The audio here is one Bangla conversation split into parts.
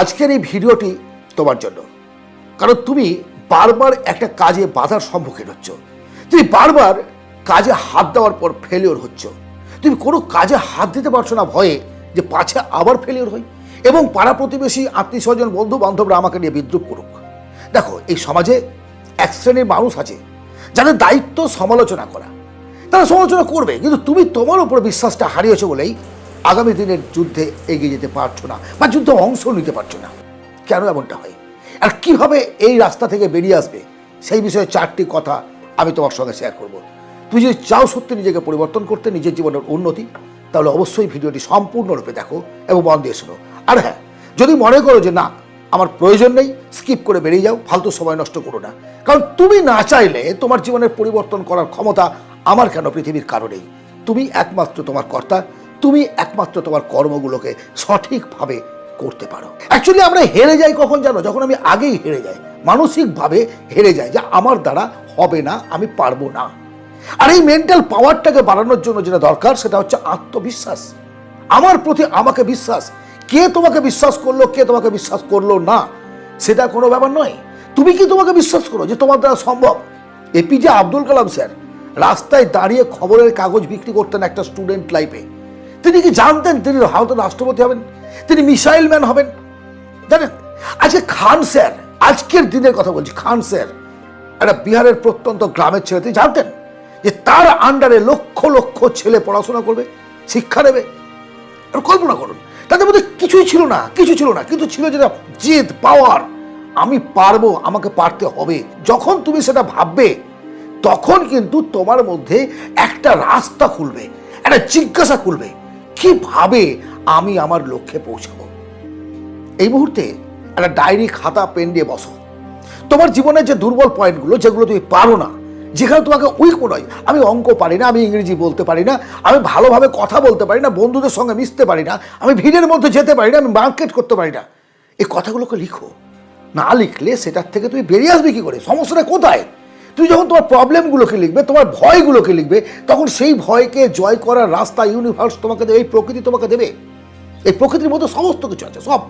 আজকের এই ভিডিওটি তোমার জন্য। কারণ তুমি বারবার একটা কাজে বাধার সম্মুখীন হচ্ছ। তুমি বারবার কাজে হাত দেওয়ার পর ফেলিওর হচ্ছ। তুমি কোনো কাজে হাত দিতে পারছ না ভয়ে যে পাছে আবার ফেলিওর হই। এবং পাড়া প্রতিবেশী আত্মীয় স্বজন বন্ধু বান্ধবরা আমাকে নিয়ে বিদ্রুপ করুক। দেখো, এই সমাজে এক শ্রেণির মানুষ আছে যাদের দায়িত্ব সমালোচনা করা। তারা সমালোচনা করবে, কিন্তু তুমি তোমার উপর বিশ্বাসটা হারিয়েছো বলেই আগামী দিনের যুদ্ধে এগিয়ে যেতে পারছ না বা যুদ্ধে অংশ নিতে পারছ না। কেন এমনটা হয়? আর কীভাবে এই রাস্তা থেকে বেরিয়ে আসবে? সেই বিষয়ে চারটি কথা আমি তোমার সঙ্গে শেয়ার করব। তুমি যদি চাও সত্যি নিজেকে পরিবর্তন করতে, নিজের জীবনের উন্নতি, তাহলে অবশ্যই ভিডিওটি সম্পূর্ণরূপে দেখো এবং মন দিয়ে শোনো। আর হ্যাঁ যদি মনে করো যে না, আমার প্রয়োজন নেই স্কিপ করে বেরিয়ে যাও, ফালতু সময় নষ্ট করো না। কারণ তুমি না চাইলে তোমার জীবনের পরিবর্তন করার ক্ষমতা আমার কেন পৃথিবীর কারণেই তুমি একমাত্র তোমার কর্তা তুমি একমাত্র তোমার কর্মগুলোকে সঠিকভাবে করতে পারো। অ্যাকচুয়ালি আমরা হেরে যাই কখন জানো? যখন আমি আগেই হেরে যাই। মানসিকভাবে হেরে যাই যে আমার দ্বারা হবে না, আমি পারব না। আর এই মেন্টাল পাওয়ারটাকে বাড়ানোর জন্য যেটা দরকার, সেটা হচ্ছে আত্মবিশ্বাস। আমার প্রতি আমাকে বিশ্বাস। কে তোমাকে বিশ্বাস করল, কে তোমাকে বিশ্বাস করল না, সেটা কোনো ব্যাপার নয়। তুমি কি তোমাকে বিশ্বাস করো যে তোমার দ্বারা সম্ভব? এপিজে আব্দুল কালাম স্যার রাস্তায় দাঁড়িয়ে খবরের কাগজ বিক্রি করতেন একটা স্টুডেন্ট লাইফে তিনি কি জানতেন তিনি ভারতের রাষ্ট্রপতি হবেন? তিনি মিসাইল ম্যান হবেন? জানেন, আজকে খান স্যার, আজকের দিনের কথা বলছি, খান স্যার, একটা বিহারের প্রত্যন্ত গ্রামের ছেলে, তিনি জানতেন যে তার আন্ডারে লক্ষ লক্ষ ছেলে পড়াশোনা করবে, শিক্ষা নেবে। আর কল্পনা করুন, তাদের মধ্যে কিছুই ছিল না কিছু ছিল না, কিন্তু ছিল যেটা জেদ পাওয়ার আমি পারব, আমাকে পারতে হবে। যখন তুমি সেটা ভাববে, তখন কিন্তু তোমার মধ্যে একটা রাস্তা খুলবে, একটা জিজ্ঞাসা খুলবে। কীভাবে আমি আমার লক্ষ্যে পৌঁছাবো? এই মুহূর্তে একটা ডায়েরি খাতা পেন দিয়ে বসো। তোমার জীবনের যে দুর্বল পয়েন্টগুলো, যেগুলো তুমি পারো না, যেখানে তোমাকে উইক মনে হয়, আমি অঙ্ক পারি না, আমি ইংরেজি বলতে পারি না, আমি ভালোভাবে কথা বলতে পারি না, বন্ধুদের সঙ্গে মিশতে পারি না, আমি ভিড়ের মধ্যে যেতে পারি না, আমি মার্কেট করতে পারি না। এই কথাগুলোকে লিখো। না লিখলে সেটার থেকে তুমি বেরিয়ে আসবে কী করে? সমস্যাটা কোথায়? তুমি যখন তোমার প্রবলেমগুলোকে লিখবে, তোমার ভয়গুলোকে লিখবে, তখন সেই ভয়কে জয় করার রাস্তা ইউনিভার্স তোমাকে দেবে, এই প্রকৃতি তোমাকে দেবে। এই প্রকৃতির মধ্যে সমস্ত কিছু আছে, সব।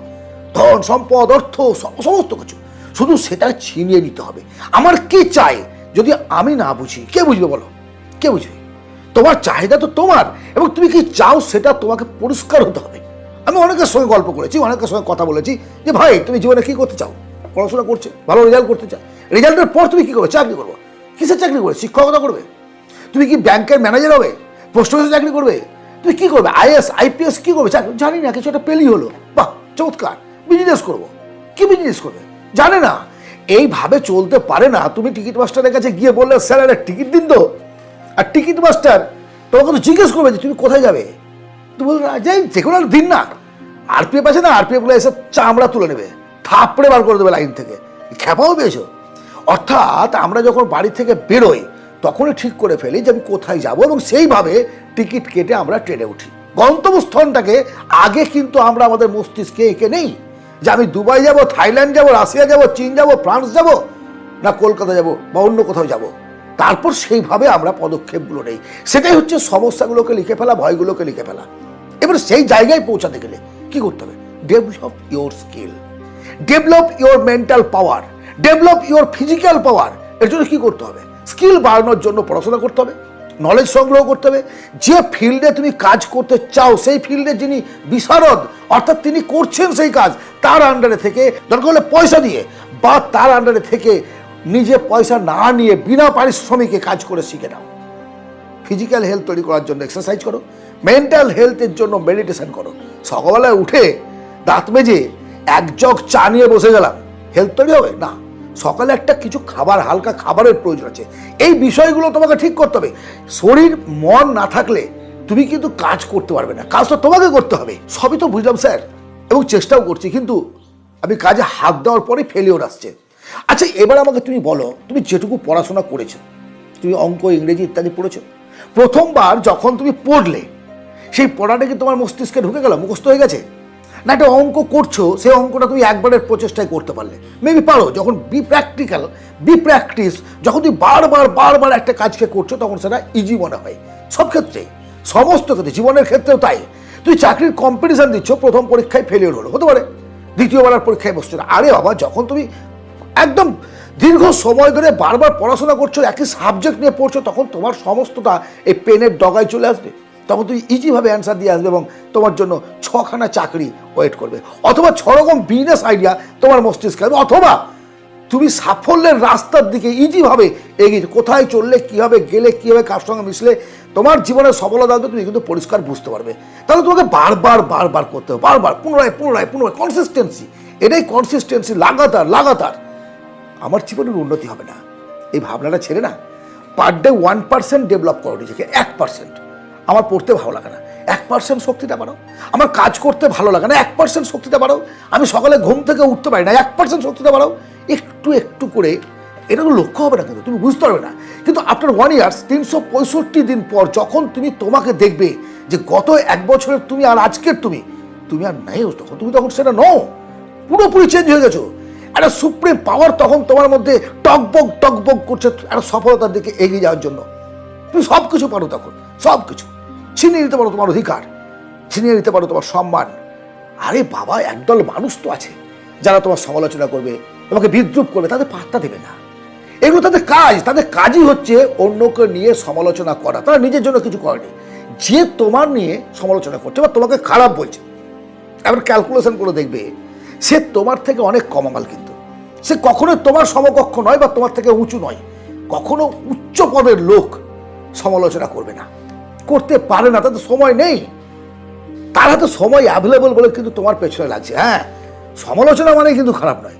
ধন, সম্পদ, অর্থ সমস্ত কিছু। শুধু সেটা ছিনিয়ে নিতে হবে। আমার কে চাই? যদি আমি না বুঝি, কে বুঝবে বলো? কে বুঝবে? তোমার চাহিদা তো তোমার, এবং তুমি কি চাও সেটা তোমাকে পরিষ্কার হতে হবে। আমি অনেকের সঙ্গে গল্প করেছি, অনেকের সঙ্গে কথা বলেছি, যে ভাই, তুমি জীবনে কি করতে চাও? পড়াশোনা করছে, ভালো রেজাল্ট করতে চাও। রেজাল্টের পর তুমি কি করবে? চাকরি করব। কিসের চাকরি করবে? শিক্ষকতা করবে। তুমি কি ব্যাংকের ম্যানেজার হবে? পোস্ট অফিসে চাকরি করবে? তুমি কি করবে? আইএস, আইপিএস কি করবে? চাকরি জানি না, কিছু একটা পেলেই হলো। বাহ, চমৎকার। বিজনেস করব। কি বিজনেস করবে? জানে না। এইভাবে চলতে পারে না। তুমি টিকিট মাস্টারের কাছে গিয়ে বললে, স্যার, একটা টিকিট দিন তো। আর টিকিট মাস্টার তোমাকে তো জিজ্ঞেস করবে যে, তুমি কোথায় যাবে? তুমি বলবে যাই যে কোনো দিন না। আরপিএফ আছে না আরপিএফগুলো এসে চামড়া তুলে নেবে। থাপড়ে বার করে দেবে লাইন থেকে। খেপাও পেয়েছ। অর্থাৎ আমরা যখন বাড়ি থেকে বেরোই, তখনই ঠিক করে ফেলি যে আমি কোথায় যাব এবং সেইভাবে টিকিট কেটে আমরা ট্রেনে উঠি। গন্তব্যস্থানটাকে আগে কিন্তু আমরা আমাদের মস্তিষ্কে এঁকে নেই যে আমি দুবাই যাব, থাইল্যান্ড যাব, রাশিয়া যাব, চীন যাব, ফ্রান্স যাব না কলকাতা যাব বা অন্য কোথাও যাব। তারপর সেইভাবে আমরা পদক্ষেপগুলো নেই। সেটাই হচ্ছে সমস্যাগুলোকে লিখে ফেলা, ভয়গুলোকে লিখে ফেলা। এবার সেই জায়গায় পৌঁছাতে গেলে কি করতে হবে? Develop your skill develop your mental power develop your physical power এর জন্য কি করতে হবে? স্কিল বাড়ানোর জন্য পড়াশোনা করতে হবে নলেজ সংগ্রহ করতে হবে। যে ফিল্ডে তুমি কাজ করতে চাও, সেই ফিল্ডে যিনি বিশারদ, অর্থাৎ তিনি করছেন সেই কাজ, তার আন্ডারে থেকে দরকার হলে পয়সা দিয়ে বা তার আন্ডারে থেকে নিজে পয়সা না নিয়ে বিনা পারিশ্রমিকে কাজ করে শিখে নাও। ফিজিক্যাল হেলথ তৈরি করার জন্য এক্সারসাইজ করো। মেন্টাল হেলথের জন্য মেডিটেশন করো। সকালবেলায় উঠে দাঁত মেজে এক জগ চা নিয়ে বসে গেলাম। হেলথ তৈরি হবে? না। সকালে একটা কিছু খাবার, হালকা খাবারের প্রয়োজন আছে। এই বিষয়গুলো তোমাকে ঠিক করতে হবে। শরীর, মন না থাকলে তুমি কিন্তু কাজ করতে পারবে না। কাজ তো তোমাকে করতে হবে। সবই তো বুঝলাম, স্যার। এবং চেষ্টাও করছি, কিন্তু আমি কাজে হাত দেওয়ার পরে ফেলিওর আসছে। আচ্ছা এবার আমাকে তুমি বলো, তুমি যেটুকু পড়াশোনা করেছ, তুমি অঙ্ক, ইংরেজি ইত্যাদি পড়েছো, প্রথমবার যখন তুমি পড়লে, সেই পড়াটা কি তোমার মস্তিষ্কে ঢুকে গেল, মুখস্থ হয়ে গেছে? না একটা অঙ্ক করছ সেই অঙ্কটা তুমি একবারের প্রচেষ্টায় করতে পারলে। মেবি পারো, যখন বি প্র্যাকটিক্যাল বি প্র্যাকটিস যখন তুমি বারবার বারবার একটা কাজকে করছ, তখন সেটা ইজি মনে হয়। সব ক্ষেত্রে, সমস্ত ক্ষেত্রে, জীবনের ক্ষেত্রেও তাই। তুই চাকরির কম্পিটিশন দিচ্ছ, প্রথম পরীক্ষায় ফেলিওর হলো, হতে পারে। দ্বিতীয়বার আর পরীক্ষায় বসছো না। আরে বাবা, যখন তুমি একদম দীর্ঘ সময় ধরে বারবার পড়াশোনা করছ, একই সাবজেক্ট নিয়ে পড়ছো, তখন তোমার সমস্তটা এই পেনের ডগায় চলে আসবে। তখন তুমি ইজিভাবে অ্যান্সার দিয়ে আসবে এবং তোমার জন্য ছখানা চাকরি ওয়েট করবে। অথবা ছ রকম বিজনেস আইডিয়া তোমার মস্তিষ্কে আসবে। অথবা তুমি সাফল্যের রাস্তার দিকে ইজিভাবে এগিয়ে কোথায় চললে, কীভাবে গেলে, কীভাবে কার সঙ্গে মিশলে, তোমার জীবনের সফলতা আসবে তুমি কিন্তু পরিষ্কার বুঝতে পারবে। তাহলে তোমাকে বারবার বারবার করতে হবে, বারবার, পুনরায় পুনরায় পুনরায় কনসিস্টেন্সি এটাই কনসিস্টেন্সি লাগাতার লাগাতার। আমার জীবনের উন্নতি হবে না। এই ভাবনাটা ছেড়ে না। Per day one percent develop করো নিজেকে, এক পার্সেন্ট আমার পড়তে ভালো লাগে না। এক পার্সেন্ট শক্তিটা বাড়াও। আমার কাজ করতে ভালো লাগে না, এক পার্সেন্ট শক্তিটা বাড়াও। আমি সকালে ঘুম থেকে উঠতে পারি না, এক পার্সেন্ট শক্তিটা বাড়াও। একটু একটু করে, এটা তো লক্ষ্য হবে না কিন্তু, তুমি বুঝতে পারবে না। কিন্তু আফটার ওয়ান ইয়ার্স তিনশো পঁয়ষট্টি দিন পর যখন তুমি তোমাকে দেখবে যে গত এক বছরের তুমি আর আজকের তুমি তুমি আর নেই তখন, তুমি তখন সেটা নও। পুরোপুরি চেঞ্জ হয়ে গেছো। একটা সুপ্রিম পাওয়ার তখন তোমার মধ্যে টকবক টকবক করছে, একটা সফলতার দিকে এগিয়ে যাওয়ার জন্য। তুমি সব কিছু পারো তখন। সব কিছু ছিনিয়ে নিতে পারো তোমার অধিকার, ছিনিয়ে নিতে পারো তোমার সম্মান। আরে বাবা, একদল মানুষ তো আছে যারা তোমার সমালোচনা করবে, তোমাকে বিদ্রুপ করবে, তাদের পাত্তা দেবে না। এগুলো তাদের কাজ, তাদের কাজই হচ্ছে অন্যকে নিয়ে সমালোচনা করা। তারা নিজের জন্য কিছু করেনি। যে তোমার নিয়ে সমালোচনা করছে বা তোমাকে খারাপ বলছে, এবার ক্যালকুলেশন করে দেখবে, সে তোমার থেকে অনেক কমামাল কিন্তু। সে কখনো তোমার সমকক্ষ নয় বা তোমার থেকে উঁচু নয়। কখনো উচ্চ পদের লোক সমালোচনা করবে না। করতে পারে না তাদের সময় নেই। তারা হাতে সময় অ্যাভেলেবল বলে কিন্তু তোমার পেছনে লাগছে হ্যাঁ? সমালোচনা মানে কিন্তু খারাপ নয়।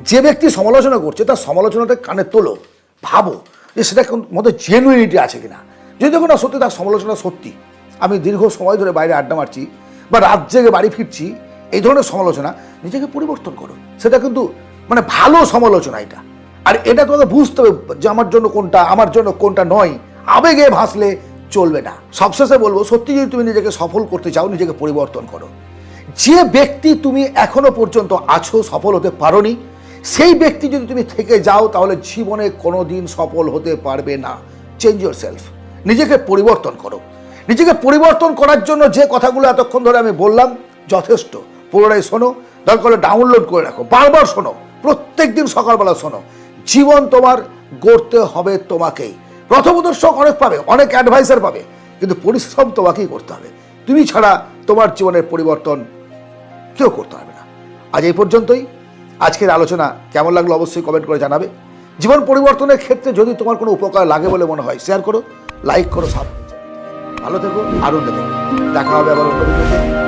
যে ব্যক্তি সমালোচনা করছে, তার সমালোচনাটা কানে তোলো, ভাবো যে সেটা মধ্যে জেনুইনিটি আছে কিনা। যদি দেখো না সত্যি, তার সমালোচনা সত্যি। আমি দীর্ঘ সময় ধরে বাইরে আড্ডা মারছি বা রাত জেগে বাড়ি ফিরছি, এই ধরনের সমালোচনা নিজেকে পরিবর্তন করো। সেটা কিন্তু মানে ভালো সমালোচনা এটা। আর এটা তোমাকে বুঝতে হবে যে আমার জন্য কোনটা, আমার জন্য কোনটা নয়। আবেগে ভাসলে চলবে না। সবশেষে বলব, সত্যি যদি তুমি নিজেকে সফল করতে চাও, নিজেকে পরিবর্তন করো। যে ব্যক্তি তুমি এখনও পর্যন্ত আছো, সফল হতে পারোনি, সেই ব্যক্তি যদি তুমি থেকে যাও, তাহলে জীবনে কোনো দিন সফল হতে পারবে না। চেঞ্জ ইউর সেলফ নিজেকে পরিবর্তন করো। নিজেকে পরিবর্তন করার জন্য যে কথাগুলো এতক্ষণ ধরে আমি বললাম, যথেষ্ট। পুরোটাই শোনো, দরকার ডাউনলোড করে রাখো। বারবার শোনো প্রত্যেক দিন সকালবেলা শোনো। জীবন তোমার গড়তে হবে তোমাকেই। প্রথমদর্শক অনেক পাবে, অনেক অ্যাডভাইসার পাবে, কিন্তু পরিশ্রম তোমাকেই করতে হবে। তুমি ছাড়া তোমার জীবনের পরিবর্তন কেউ করতে পারবে না। আজ এই পর্যন্তই। আজকের আলোচনা কেমন লাগল অবশ্যই কমেন্ট করে জানাবে। জীবন পরিবর্তনের ক্ষেত্রে যদি তোমার কোনো উপকার লাগে বলে মনে হয় শেয়ার করো লাইক করো সাব ভালো থেকো, আনন্দে থেকো। দেখা হবে আবার অন্য